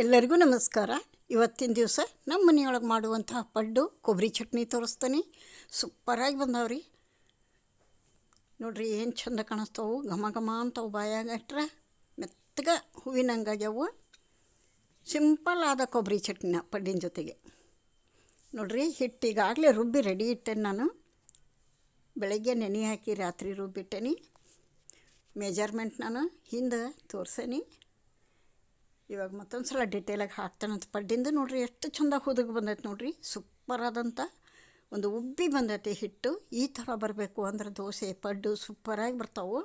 ಎಲ್ಲರಿಗೂ ನಮಸ್ಕಾರ. ಇವತ್ತಿನ ದಿವಸ ನಮ್ಮ ಮನೆಯೊಳಗೆ ಮಾಡುವಂತಹ ಪಡ್ಡು, ಕೊಬ್ಬರಿ ಚಟ್ನಿ ತೋರಿಸ್ತೀನಿ. ಸೂಪರಾಗಿ ಬಂದಾವ್ರಿ. ನೋಡ್ರಿ ಏನು ಚಂದ ಕಾಣಿಸ್ತಾವು. ಘಮ ಘಮ ಅಂತವು ಬಾಯಾಗ ಮೆತ್ತಗ ಮೆತ್ತಗೆ ಹೂವಿನಂಗಾಗ್ಯವು ಸಿಂಪಲ್ ಆದ ಕೊಬ್ಬರಿ ಚಟ್ನಿನ ಪಡ್ಡಿನ ಜೊತೆಗೆ. ನೋಡ್ರಿ ಹಿಟ್ಟು ಈಗಾಗಲೇ ರುಬ್ಬಿ ರೆಡಿ ಇಟ್ಟೇನೆ ನಾನು. ಬೆಳಗ್ಗೆ ನೆನೆ ಹಾಕಿ ರಾತ್ರಿ ರುಬ್ಬಿಟ್ಟೇನಿ. ಮೆಜರ್ಮೆಂಟ್ ನಾನು ಹಿಂದೆ ತೋರ್ಸೇನಿ. ಇವಾಗ ಮತ್ತೊಂದು ಸಲ ಡಿಟೇಲಾಗಿ ಹಾಕ್ತಾನಂತ ಪಡ್ಡಿಂದ ನೋಡ್ರಿ ಎಷ್ಟು ಚಂದ ಹುದುಗ್ ಬಂದೈತೆ ನೋಡಿರಿ. ಸೂಪರ್ ಆದಂಥ ಒಂದು ಉಬ್ಬಿ ಬಂದೈತಿ ಹಿಟ್ಟು. ಈ ಥರ ಬರಬೇಕು ಅಂದ್ರೆ ದೋಸೆ, ಪಡ್ಡು ಸೂಪರಾಗಿ ಬರ್ತಾವೆ.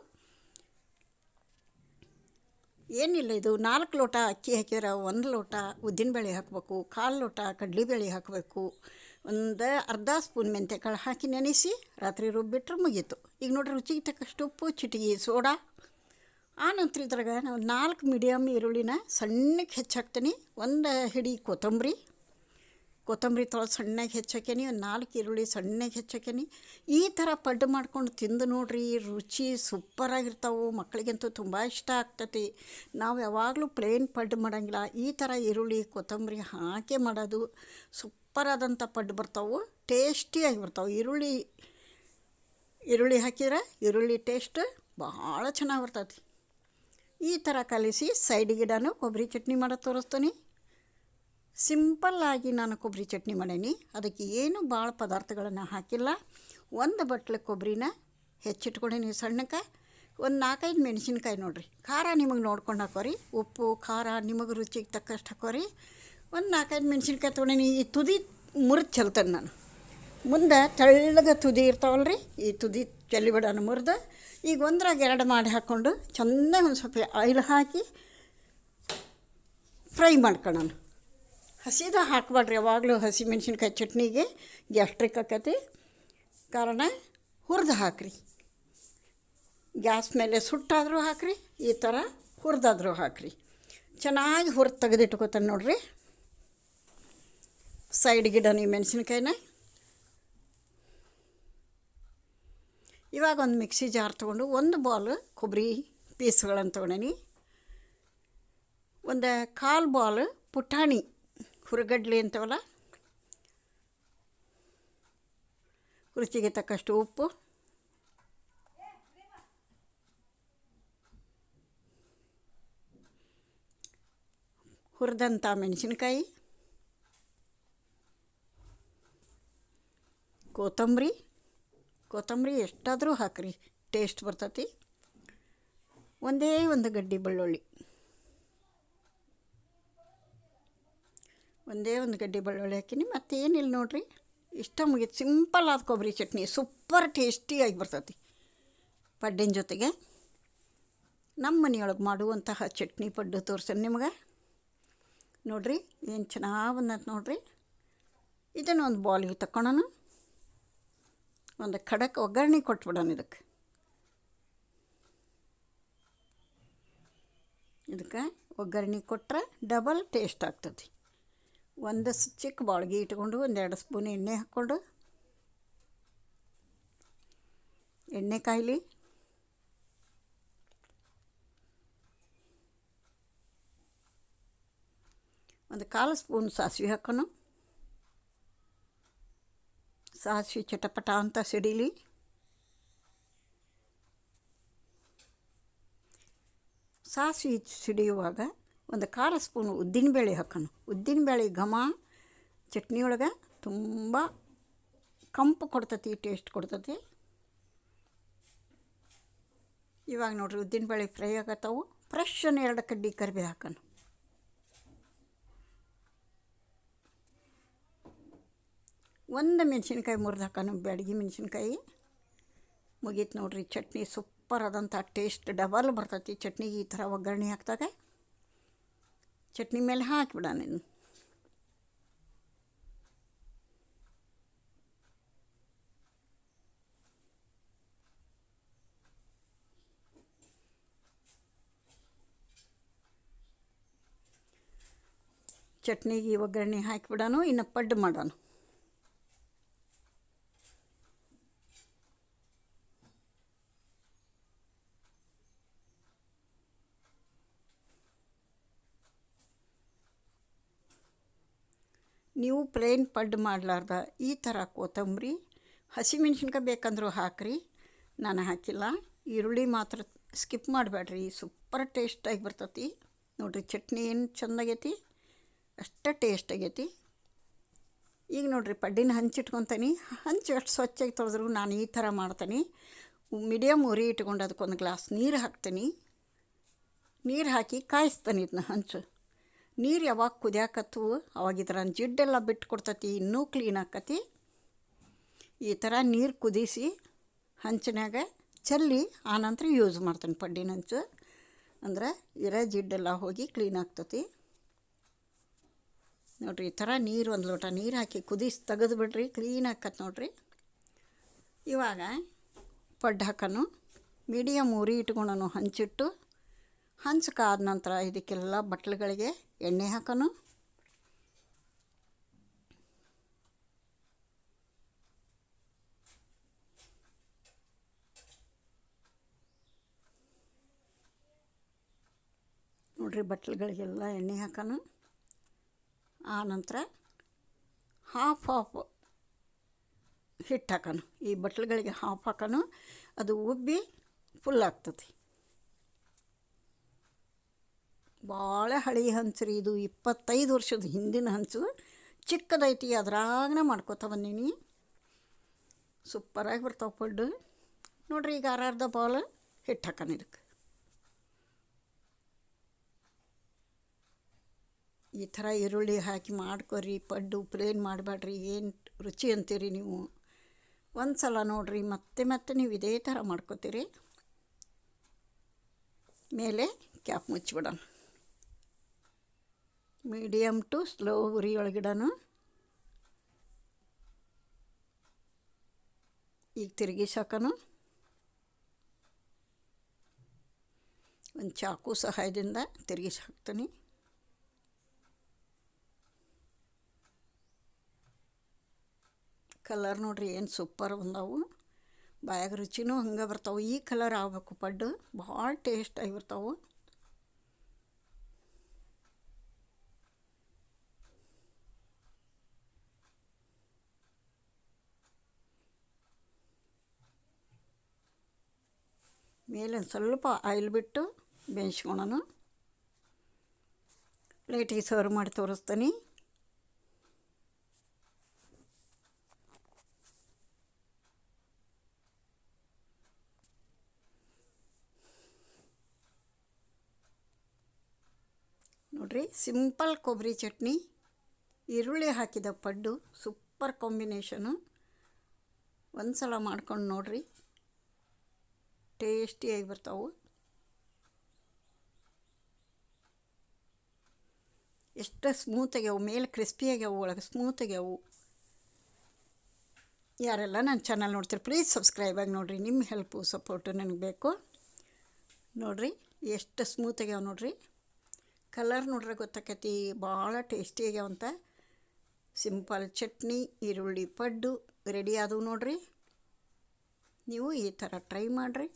ಏನಿಲ್ಲ ಇದು, ನಾಲ್ಕು ಲೋಟ ಅಕ್ಕಿ ಹಾಕಿದ್ರೆ ಒಂದು ಲೋಟ ಉದ್ದಿನ ಬೇಳೆ ಹಾಕಬೇಕು, ಕಾಲು ಲೋಟ ಕಡಲೆಬೇಳೆ ಹಾಕಬೇಕು. ಒಂದು ಅರ್ಧ ಸ್ಪೂನ್ ಮೆಂತ್ಯಕಾಳು ಹಾಕಿ ನೆನೆಸಿ ರಾತ್ರಿ ರುಬ್ಬಿಟ್ರೆ ಮುಗೀತು. ಈಗ ನೋಡಿರಿ ರುಚಿಗೆ ತಕ್ಕಷ್ಟು ಉಪ್ಪು, ಚಿಟಿಗೆ ಸೋಡಾ ಆ ನಂತರ ಇದ್ರಾಗ ನಾವು ನಾಲ್ಕು ಮೀಡಿಯಮ್ ಈರುಳ್ಳಿನ ಸಣ್ಣಕ್ಕೆ ಹೆಚ್ಚಾಕ್ತೀನಿ. ಒಂದು ಹಿಡಿ ಕೊತ್ತಂಬರಿ. ಕೊತ್ತಂಬರಿ ತೊಳೆದು ಸಣ್ಣಗೆ ಹೆಚ್ಚಾಕೇನಿ ಒಂದು ನಾಲ್ಕು ಈರುಳ್ಳಿ ಸಣ್ಣಗೆ ಹೆಚ್ಚಾಕೇನಿ ಈ ಥರ ಪಡ್ಡು ಮಾಡ್ಕೊಂಡು ತಿಂದು ನೋಡ್ರಿ, ರುಚಿ ಸೂಪರಾಗಿರ್ತಾವೆ. ಮಕ್ಕಳಿಗಂತೂ ತುಂಬ ಇಷ್ಟ ಆಗ್ತತಿ. ನಾವು ಯಾವಾಗಲೂ ಪ್ಲೇನ್ ಪಡ್ಡು ಮಾಡೋಂಗಿಲ್ಲ. ಈ ಥರ ಈರುಳ್ಳಿ, ಕೊತ್ತಂಬರಿ ಹಾಕಿ ಮಾಡೋದು ಸೂಪರಾದಂಥ ಪಡ್ಡು ಬರ್ತಾವೆ. ಟೇಸ್ಟಿಯಾಗಿ ಬರ್ತಾವೆ ಈರುಳ್ಳಿ ಈರುಳ್ಳಿ ಹಾಕಿದ್ರೆ ಈರುಳ್ಳಿ ಟೇಸ್ಟ್ ಭಾಳ ಚೆನ್ನಾಗಿ ಬರ್ತೈತಿ. ಈ ಥರ ಕಲಿಸಿ ಸೈಡಿಗಿಡನೂ ಕೊಬ್ಬರಿ ಚಟ್ನಿ ಮಾಡೋದು ತೋರಿಸ್ತೀನಿ. ಸಿಂಪಲ್ಲಾಗಿ ನಾನು ಕೊಬ್ಬರಿ ಚಟ್ನಿ ಮಾಡೀನಿ. ಅದಕ್ಕೆ ಏನು ಭಾಳ ಪದಾರ್ಥಗಳನ್ನು ಹಾಕಿಲ್ಲ. ಒಂದು ಬಟ್ಲು ಕೊಬ್ಬರಿನ ಹೆಚ್ಚಿಟ್ಕೊಂಡೀನಿ ಸಣ್ಣಕ್ಕೆ ಒಂದು ನಾಲ್ಕೈದು ಮೆಣಸಿನ್ಕಾಯಿ ನೋಡಿರಿ. ಖಾರ ನಿಮಗೆ ನೋಡ್ಕೊಂಡು ಹಾಕೋರಿ. ಉಪ್ಪು, ಖಾರ ನಿಮಗೆ ರುಚಿಗೆ ತಕ್ಕಷ್ಟು ಹಾಕೋರಿ. ಒಂದು ನಾಲ್ಕೈದು ಮೆಣಸಿನ್ಕಾಯಿ ತೊಗೊಂಡೀನಿ. ಈ ತುದಿ ಮುರಿದು ಚೆಲ್ತೇನೆ ನಾನು. ಮುಂದೆ ತೆಳ್ಳಗೆ ತುದಿ ಇರ್ತಾವಲ್ಲ ರೀ ಈ ತುದಿ ಚೆಲ್ಲಿಬಿಡೋಣ ಮುರಿದು. ಈಗ ಒಂದ್ರಾಗ ಎರಡು ಮಾಡಿ ಹಾಕ್ಕೊಂಡು ಚೆನ್ನಾಗಿ ಒಂದು ಸ್ವಲ್ಪ ಆಯಿಲ್ ಹಾಕಿ ಫ್ರೈ ಮಾಡ್ಕೊಳ್ಳೋಣ ಹಸಿದ ಹಾಕ್ಬಾಡ್ರಿ, ಯಾವಾಗಲೂ ಹಸಿ ಮೆಣಸಿನ್ಕಾಯಿ ಚಟ್ನಿಗೆ ಗ್ಯಾಸ್ಟ್ರಿಕ್ ಆಕತಿ. ಕಾರಣ ಹುರಿದು ಹಾಕ್ರಿ. ಗ್ಯಾಸ್ ಮೇಲೆ ಸುಟ್ಟಾದರೂ ಹಾಕ್ರಿ, ಈ ಥರ ಹುರಿದಾದರೂ ಹಾಕ್ರಿ. ಚೆನ್ನಾಗಿ ಹುರಿದು ತೆಗೆದಿಟ್ಕೋತಾನೆ ನೋಡ್ರಿ. ಸೈಡ್ ಗಿಡ ನೀವು ಮೆಣಸಿನ್ಕಾಯಿನ ಇವಾಗ ಒಂದು ಮಿಕ್ಸಿ ಜಾರ್ ತೊಗೊಂಡು ಒಂದು ಬಾಲ್ ಕೊಬ್ಬರಿ ಪೀಸ್ಗಳನ್ನು ತೊಗೊಂಡೇನಿ. ಒಂದು ಕಾಲು ಬಾಲ್ ಪುಟಾಣಿ ಹುರಗಡ್ಲಿ ಅಂತವಲ್ಲ, ರುಚಿಗೆ ತಕ್ಕಷ್ಟು ಉಪ್ಪು ಹುರಿದಂಥ ಮೆಣಸಿನ್ಕಾಯಿ, ಕೊತ್ತಂಬರಿ ಕೊತ್ತಂಬರಿ ಎಷ್ಟಾದರೂ ಹಾಕ್ರಿ ಟೇಸ್ಟ್ ಬರ್ತತಿ. ಒಂದೇ ಒಂದು ಗಡ್ಡಿ ಬೆಳ್ಳುಳ್ಳಿ. ಒಂದೇ ಒಂದು ಗಡ್ಡಿ ಬೆಳ್ಳುಳ್ಳಿ ಹಾಕಿನಿ ಮತ್ತೇನಿಲ್ಲ ನೋಡ್ರಿ, ಇಷ್ಟ ಮುಗಿತು. ಸಿಂಪಲ್ ಆದ ಕೊಬ್ಬರಿ ಚಟ್ನಿ ಸೂಪರ್ ಟೇಸ್ಟಿಯಾಗಿ ಬರ್ತತಿ. ಪಡ್ಡಿನ ಜೊತೆಗೆ ನಮ್ಮ ಮನೆಯೊಳಗೆ ಮಾಡುವಂತಹ ಚಟ್ನಿ ಪಡ್ಡು ತೋರ್ಸನ್ ನಿಮ್ಗೆ. ನೋಡ್ರಿ, ಏನು ಚೆನ್ನಾಗಿ ಬಂದೈತೆ ನೋಡ್ರಿ. ಇದನ್ನು ಒಂದು ಬಾಲಿಗೆ ತಗೊಳೋಣ ಒಂದು ಖಡಕ್ ಒಗ್ಗರಣೆ ಕೊಟ್ಬಿಡೋಣ ಇದಕ್ಕೆ. ಇದಕ್ಕೆ ಒಗ್ಗರಣೆ ಕೊಟ್ಟರೆ ಡಬಲ್ ಟೇಸ್ಟ್ ಆಗ್ತದೆ. ಒಂದು ಚಿಕ್ಕ ಬಾಳ್ಗೆ ಇಟ್ಕೊಂಡು ಒಂದೆರಡು ಸ್ಪೂನ್ ಎಣ್ಣೆ ಹಾಕ್ಕೊಂಡು. ಎಣ್ಣೆ ಕಾಯ್ಲಿ. ಒಂದು ಕಾಲು ಸ್ಪೂನ್ ಸಾಸಿವೆ ಹಾಕೋಣ. ಸಾಸಿವೆ ಚಟಪಟ ಅಂತ ಸಿಡಿಲಿ. ಸಾಸಿವೆ ಸಿಡಿಯುವಾಗ ಒಂದು ಕಾಲು ಸ್ಪೂನ್ ಉದ್ದಿನಬೇಳೆ ಹಾಕೋಣ. ಉದ್ದಿನಬೇಳೆ ಘಮ ಚಟ್ನಿ ಒಳಗೆ ತುಂಬ ಕಂಪು ಕೊಡ್ತತಿ, ಟೇಸ್ಟ್ ಕೊಡ್ತತಿ. ಇವಾಗ ನೋಡ್ರಿ ಉದ್ದಿನಬೇಳೆ ಫ್ರೈ ಆಗತ್ತವು. ಫ್ರೆಶ್ ಎರಡು ಕಡ್ಡಿ ಕರಿಬೇವು ಹಾಕೋಣ. ಒಂದು ಮೆಣಸಿನ್ಕಾಯಿ ಮುರಿದಾಕನು ಬ್ಯಾಡಗಿ ಮೆಣಸಿನ್ಕಾಯಿ. ಮುಗೀತು ನೋಡ್ರಿ, ಚಟ್ನಿ ಸೂಪರ್ ಆದಂಥ ಟೇಸ್ಟ್, ಡಬಲ್ ಬರ್ತೈತಿ ಚಟ್ನಿಗೆ ಈ ಥರ ಒಗ್ಗರಣೆ ಹಾಕಿದಾಗ. ಚಟ್ನಿ ಮೇಲೆ ಹಾಕಿಬಿಡ ಇನ್ನು ಚಟ್ನಿಗೆ ಒಗ್ಗರಣೆ ಹಾಕಿಬಿಡೋಣ ಇನ್ನು ಪಡ್ಡು ಮಾಡೋಣ ನೀವು ಪ್ಲೇನ್ ಪಡ್ಡು ಮಾಡಲಾರ್ದ ಈ ಥರ ಕೊತ್ತಂಬರಿ, ಹಸಿಮೆಣ್ಸಿನ್ಕಾಯಿ ಬೇಕಂದರೂ ಹಾಕ್ರಿ, ನಾನು ಹಾಕಿಲ್ಲ. ಈರುಳ್ಳಿ ಮಾತ್ರ ಸ್ಕಿಪ್ ಮಾಡಬೇಡ್ರಿ ಸೂಪರ್ ಟೇಸ್ಟಾಗಿ ಬರ್ತತಿ. ನೋಡಿರಿ, ಚಟ್ನಿ ಏನು ಚಂದಾಗೈತಿ? ಅಷ್ಟೇ ಟೇಸ್ಟ್ ಆಗೈತಿ. ಈಗ ನೋಡಿರಿ, ಪಡ್ಡಿನ ಹಂಚಿಟ್ಕೊತೀನಿ ಹಂಚು ಎಷ್ಟು ಸ್ವಚ್ಛಾಗಿ ತೊಳೆದ್ರು ನಾನು ಈ ಥರ ಮಾಡ್ತೀನಿ. ಮೀಡಿಯಮ್ ಉರಿ ಇಟ್ಕೊಂಡು ಅದಕ್ಕೊಂದು ಗ್ಲಾಸ್ ನೀರು ಹಾಕ್ತೀನಿ. ನೀರು ಹಾಕಿ ಕಾಯಿಸ್ತೀನಿ ಇದನ್ನ ಹಂಚು. ನೀರು ಯಾವಾಗ ಕುದಿಯಾಕತ್ತು? ಅವಾಗ ಇದ್ರ ಜಿಡ್ಡೆಲ್ಲ ಬಿಟ್ಟು ಕೊಡ್ತತಿ, ಇನ್ನೂ ಕ್ಲೀನ್ ಆಕತಿ. ಈ ಥರ ನೀರು ಕುದಿಸಿ ಹಂಚಿನಾಗ ಚೆಲ್ಲಿ ಆನಂತರ ಯೂಸ್ ಮಾಡ್ತೀನಿ ಪಡ್ಡಿನ ಹಂಚು. ಅಂದ್ರೆ ಇರೋ ಜಿಡ್ಡೆಲ್ಲ ಹೋಗಿ ಕ್ಲೀನ್ ಆಗ್ತತಿ. ನೋಡಿರಿ, ಈ ಥರ ನೀರು ಒಂದು ಲೋಟ ನೀರು ಹಾಕಿ ಕುದಿಸಿ ತೆಗೆದು ಬಿಡ್ರಿ ಕ್ಲೀನ್ ಆಕತ್ ನೋಡಿರಿ. ಇವಾಗ ಪಡ್ಡು ಹಾಕೋನು ಮೀಡಿಯಮ್ ಉರಿ ಇಟ್ಕೊಂಡು ಹಂಚಿಟ್ಟು, ಹಂಚಕಾದ ನಂತರ ಇದಕ್ಕೆಲ್ಲ ಬಟ್ಲುಗಳಿಗೆ ಎಣ್ಣೆ ಹಾಕೋಣ ನೋಡ್ರಿ ಬಟ್ಲುಗಳಿಗೆಲ್ಲ ಎಣ್ಣೆ ಹಾಕೋಣ ಆ ನಂತರ ಹಾಫ್ ಹಾಫ್ ಹಿಟ್ಟು ಹಾಕೋಣ ಈ ಬಟ್ಲುಗಳಿಗೆ ಹಾಫ್ ಹಾಕೋಣ ಅದು ಉಬ್ಬಿ ಫುಲ್ ಆಗ್ತತಿ ಭಾಳ ಹಳಿ ಹಂಚು ರೀ ಇದು ಇಪ್ಪತ್ತೈದು ವರ್ಷದ ಹಿಂದಿನ ಹಂಚು ಚಿಕ್ಕದೈತಿ, ಅದ್ರಾಗನ ಮಾಡ್ಕೋತ ಬಂದೀನಿ. ಸೂಪರಾಗಿ ಬರ್ತಾವೆ ಪಡ್ಡು ನೋಡ್ರಿ, ಈಗ ಅರ್ಧ ಬಾಲ್ ಹಿಟ್ಟು ಹಾಕೋಣ ಇದಕ್ಕೆ. ಈ ಥರ ಈರುಳ್ಳಿ ಹಾಕಿ ಮಾಡ್ಕೊರಿ, ಪಡ್ಡು ಪ್ಲೇನ್ ಮಾಡಬೇಡ್ರಿ ಏನು ರುಚಿ ಅಂತೀರಿ ನೀವು? ಒಂದು ಸಲ ನೋಡಿರಿ, ಮತ್ತೆ ಮತ್ತೆ ನೀವು ಇದೇ ಥರ ಮಾಡ್ಕೋತೀರಿ. ಮೇಲೆ ಕ್ಯಾಪ್ ಮುಚ್ಚಿಬಿಡೋಣ. ಮೀಡಿಯಮ್ ಟು ಸ್ಲೋ ಉರಿ ಒಳಗಿಡನು ಈಗ ತಿರುಗಿಸಾಕನು ಒಂದು ಚಾಕು ಸಹಾಯದಿಂದ ತಿರುಗಿಸಿ ಹಾಕ್ತೀನಿ ಕಲರ್ ನೋಡ್ರಿ ಏನು ಸೂಪರ್ ಬಂದವು. ಬಾಯಾಗ ರುಚಿನೂ ಹಂಗೆ ಬರ್ತಾವೆ. ಈ ಕಲರ್ ಆಗಬೇಕು ಪಡ್ಡು. ಭಾಳ ಟೇಸ್ಟಾಗಿ ಬರ್ತಾವೆ ಮೇಲೆ ಸ್ವಲ್ಪ ಆಯಿಲ್ ಬಿಟ್ಟು ಬೇಯಿಸ್ಕೊಳನು ಪ್ಲೇಟಿಗೆ ಸರ್ವ್ ಮಾಡಿ ತೋರಿಸ್ತೀನಿ. ನೋಡ್ರಿ, ಸಿಂಪಲ್ ಕೊಬ್ಬರಿ ಚಟ್ನಿ, ಈರುಳ್ಳಿ ಹಾಕಿದ ಪಡ್ಡು, ಸೂಪರ್ ಕಾಂಬಿನೇಷನು. ಒಂದು ಸಲ ಮಾಡ್ಕೊಂಡು ನೋಡ್ರಿ. ಟೇಸ್ಟಿಯಾಗಿ ಬರ್ತಾವೆ. ಎಷ್ಟು ಸ್ಮೂತ್ ಆಗ್ಯಾವು, ಮೇಲೆ ಕ್ರಿಸ್ಪಿ ಆಗ್ಯಾವು, ಒಳಗೆ ಸ್ಮೂತ್ ಆಗ್ಯಾವು. ಯಾರೆಲ್ಲ ನನ್ನ ಚಾನಲ್ ನೋಡ್ತೀರಿ ಪ್ಲೀಸ್ ಸಬ್ಸ್ಕ್ರೈಬ್ ಆಗಿ ನೋಡಿರಿ. ನಿಮ್ಮ ಹೆಲ್ಪು ಸಪೋರ್ಟು ನನಗೆ ಬೇಕು. ನೋಡಿರಿ, ಎಷ್ಟು ಸ್ಮೂತ್ ಆಗ್ಯಾವ ನೋಡಿರಿ. ಕಲರ್ ನೋಡ್ರೆ ಗೊತ್ತಾಕತಿ, ಭಾಳ ಟೇಸ್ಟಿ ಆಗ್ಯಾವಂತ ಸಿಂಪಲ್ ಚಟ್ನಿ, ಈರುಳ್ಳಿ ಪಡ್ಡು ರೆಡಿ ಆದವು ನೋಡಿರಿ. ನೀವು ಈ ಥರ ಟ್ರೈ ಮಾಡಿರಿ.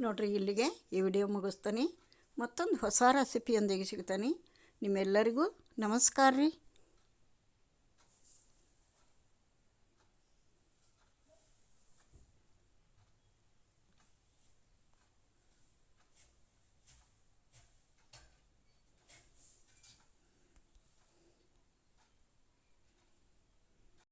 ನೋಡ್ರಿ ಇಲ್ಲಿಗೆ ಈ ವಿಡಿಯೋ ಮುಗಿಸ್ತಾನೆ. ಮತ್ತೊಂದು ಹೊಸ ರೆಸಿಪಿಯೊಂದಿಗೆ ಸಿಗ್ತಾನೆ. ನಿಮ್ಮೆಲ್ಲರಿಗೂ ನಮಸ್ಕಾರ ರೀ.